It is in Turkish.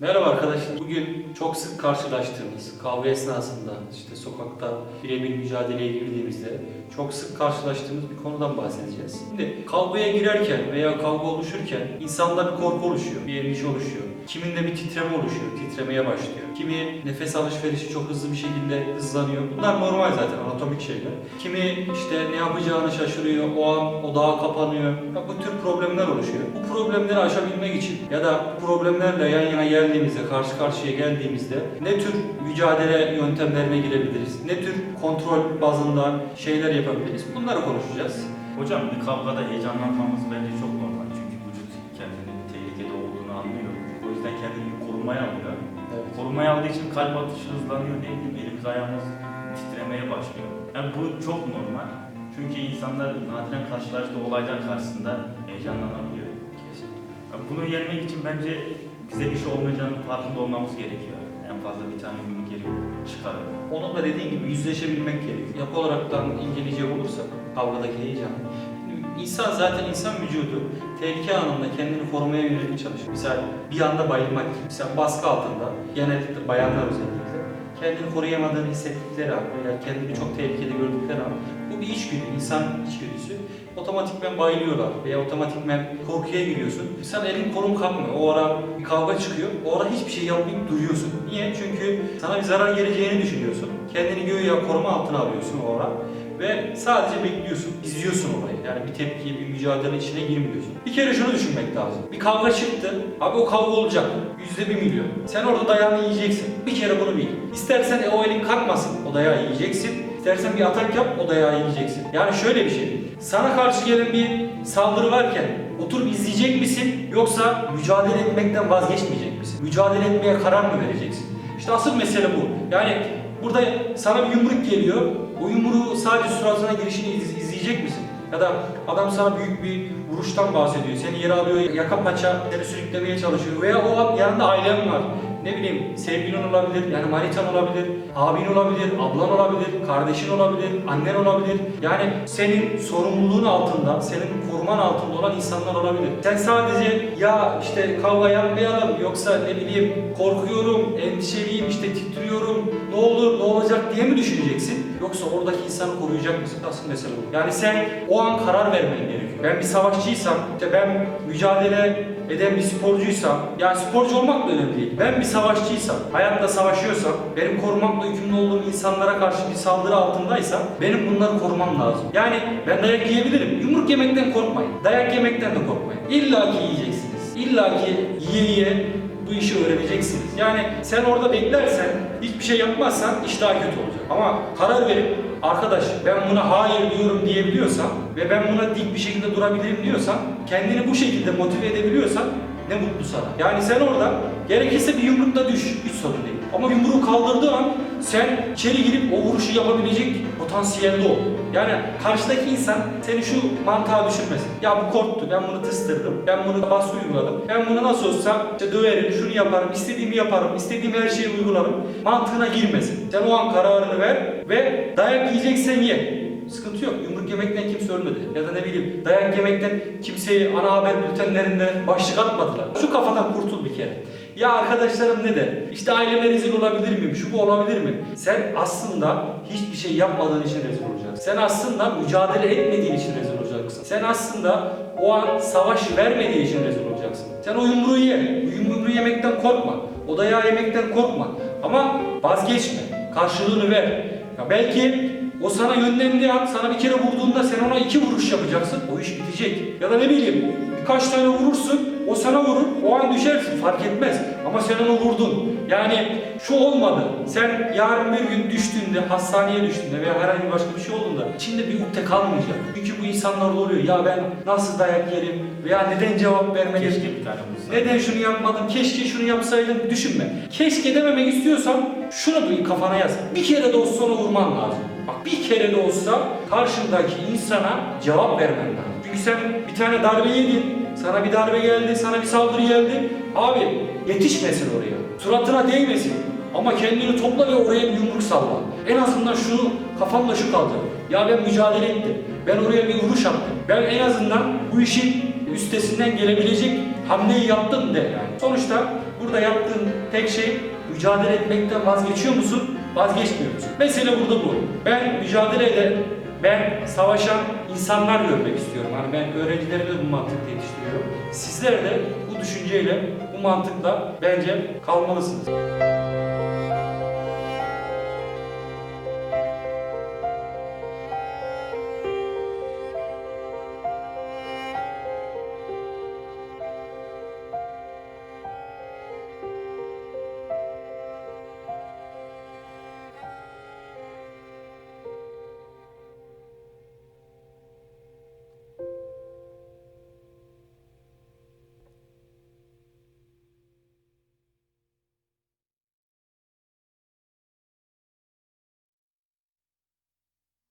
Merhaba arkadaşlar. Bugün çok sık karşılaştığımız kavga esnasında işte sokakta birebir mücadeleye girdiğimizde çok sık karşılaştığımız bir konudan bahsedeceğiz. Şimdi kavgaya girerken veya kavga oluşurken insanda bir korku oluşuyor, bir endişe oluşuyor. Kiminde bir titreme oluşuyor, titremeye başlıyor. Kimi nefes alışverişi çok hızlı bir şekilde hızlanıyor. Bunlar normal zaten anatomik şeyler. Kimi işte ne yapacağını şaşırıyor, o an odağa kapanıyor. Ya bu tür problemler oluşuyor. Bu problemleri aşabilmek için ya da problemlerle yan yana geldiğimizde, karşı karşıya geldiğimizde ne tür mücadele yöntemlerine girebiliriz? Ne tür kontrol bazında şeyler yapabiliriz? Bunları konuşacağız. Hocam bir kavgada heyecanlanmamız bence çok normal. Çünkü vücut kendini tehlikede olduğunu anlıyor. O yüzden kendini korumaya alıyor. Evet. Korumaya aldığı için kalp atışı hızlanıyor ne bileyim elimiz ayağımız titremeye başlıyor. Yani bu çok normal. Çünkü insanlar nadiren karşılaştığı olaylar karşısında heyecanlanabiliyor. Yani bunu yenmek için bence bize bir şey olmayacağının farkında olmamız gerekiyor. En fazla bir tane yumruk yeri çıkarır. Onunla dediğin gibi yüzleşebilmek gerekiyor. Yapı olaraktan inceleyecek olursak kavgadaki heyecan. İnsan zaten insan vücudu tehlike anında kendini korumaya yönelik çalışıyor. Mesela bir anda bayılmak. Mesela baskı altında genellikle bayanlar özellikle kendini koruyamadığını hissettikleri an veya kendini çok tehlikede gördükleri an bu bir içgüdü, insan içgüdüsü. Otomatikmen bayılıyorlar veya otomatikmen korkuya giriyorsun. Sen elin kolun kalkmıyor. O ara bir kavga çıkıyor. O ara hiçbir şey yapmayıp duruyorsun. Niye? Çünkü sana bir zarar geleceğini düşünüyorsun. Kendini göğe koruma altına alıyorsun o ara. Ve sadece bekliyorsun, izliyorsun olayı. Yani bir tepkiye, bir mücadele içine girmiyorsun. Bir kere şunu düşünmek lazım. Bir kavga çıktı, abi o kavga olacak. Yüzde bir milyon. Sen orada dayağını yiyeceksin. Bir kere bunu bil. İstersen o elin kalkmasın, o dayağı yiyeceksin. İstersen bir atak yap, o dayağı yiyeceksin. Yani şöyle bir şey. Sana karşı gelen bir saldırı varken oturup izleyecek misin? Yoksa mücadele etmekten vazgeçmeyecek misin? Mücadele etmeye karar mı vereceksin? İşte asıl mesele bu. Yani burada sana bir yumruk geliyor. O yumruğu sadece suratına girişini iz- izleyecek misin? Ya da adam sana büyük bir vuruştan bahsediyor. Seni yere alıyor, yaka paça seni sürüklemeye çalışıyor. Veya o an yanında ailen var. Ne bileyim sevgilin olabilir, yani manitan olabilir, abin olabilir, ablan olabilir, kardeşin olabilir, annen olabilir. Yani senin sorumluluğun altında, senin koruman altında olan insanlar olabilir. Sen sadece ya işte kavga yapmayalım yoksa ne bileyim korkuyorum, endişeliyim, işte titriyorum, ne olur ne olacak diye mi düşüneceksin? Yoksa oradaki insanı koruyacak mısın? Asıl mesele bu. Yani sen o an karar vermen gerekiyor. Ben bir savaşçıysam, işte ben mücadele eden bir sporcuysam, yani sporcu olmak da önemli değil. Ben bir savaşçıysam, hayatta savaşıyorsam, benim korumakla yükümlü olduğum insanlara karşı bir saldırı altındaysam, benim bunları korumam lazım. Yani ben dayak yiyebilirim. Yumruk yemekten korkmayın. Dayak yemekten de korkmayın. İlla ki yiyeceksiniz. İlla ki yiye yiye bu işi öğreneceksiniz. Yani sen orada beklersen, hiçbir şey yapmazsan iş daha kötü olacak. Ama karar verip arkadaş ben buna hayır diyorum diyebiliyorsan ve ben buna dik bir şekilde durabilirim diyorsan, kendini bu şekilde motive edebiliyorsan ne mutlu sana. Yani sen orada gerekirse bir yumrukla düş, hiç sorun değil. Ama yumruğu kaldırdığı an sen içeri girip o vuruşu yapabilecek potansiyelde ol. Yani karşıdaki insan seni şu mantığa düşürmesin. Ya bu korktu, ben bunu tыстırdım, ben bunu baskı uyguladım, ben bunu nasıl olsa işte döverim, şunu yaparım, istediğimi yaparım, istediğim her şeyi uygularım. Mantığına girmesin. Sen o an kararını ver ve dayak yiyeceksen ye. Sıkıntı yok. Yumruk yemekten kimse ölmedi. Ya da ne bileyim dayak yemekten kimseyi ana haber bültenlerinde başlık atmadılar. Şu kafadan kurtul bir kere. Ya arkadaşlarım ne der? İşte aileme rezil olabilir miyim? Şu bu olabilir mi? Sen aslında hiçbir şey yapmadığın için rezil olacaksın. Sen aslında mücadele etmediğin için rezil olacaksın. Sen aslında o an savaş vermediğin için rezil olacaksın. Sen o yumruğu ye. Yumruğu yemekten korkma. O dayağı yemekten korkma. Ama vazgeçme. Karşılığını ver. Ya belki o sana yönlendiği an sana bir kere vurduğunda sen ona iki vuruş yapacaksın. O iş bitecek. Ya da ne bileyim birkaç tane vurursun. O sana vurur. O an düşersin. Fark etmez. Ama sen onu vurdun. Yani şu olmadı. Sen yarın bir gün düştüğünde, hastaneye düştüğünde veya herhangi başka bir şey olduğunda içinde bir ukde kalmayacak. Çünkü bu insanlar oluyor. Ya ben nasıl dayak yerim veya neden cevap vermedim? Keşke bir tane bulsa. Neden şunu yapmadım? Keşke şunu yapsaydım. Düşünme. Keşke dememek istiyorsan şunu bir kafana yaz. Bir kere de olsa ona vurman lazım. Bir kere de olsa karşındaki insana cevap vermen lazım. Çünkü sen bir tane darbe yedin. Sana bir darbe geldi, sana bir saldırı geldi. Abi yetişmesin oraya. Suratına değmesin. Ama kendini topla ve oraya bir yumruk salla. En azından şunu kafamda şu kaldı. Ya ben mücadele ettim. Ben oraya bir vuruş attım. Ben en azından bu işin üstesinden gelebilecek hamleyi yaptım de yani. Sonuçta Burada yaptığın tek şey mücadele etmekten vazgeçiyor musun? Vazgeçmiyor musun? Mesele burada bu. Ben mücadele eden, ben savaşan insanlar görmek istiyorum. Hani ben öğrencilerimi bu mantıkla yetiştiriyorum. Sizler de bu düşünceyle, bu mantıkla bence kalmalısınız.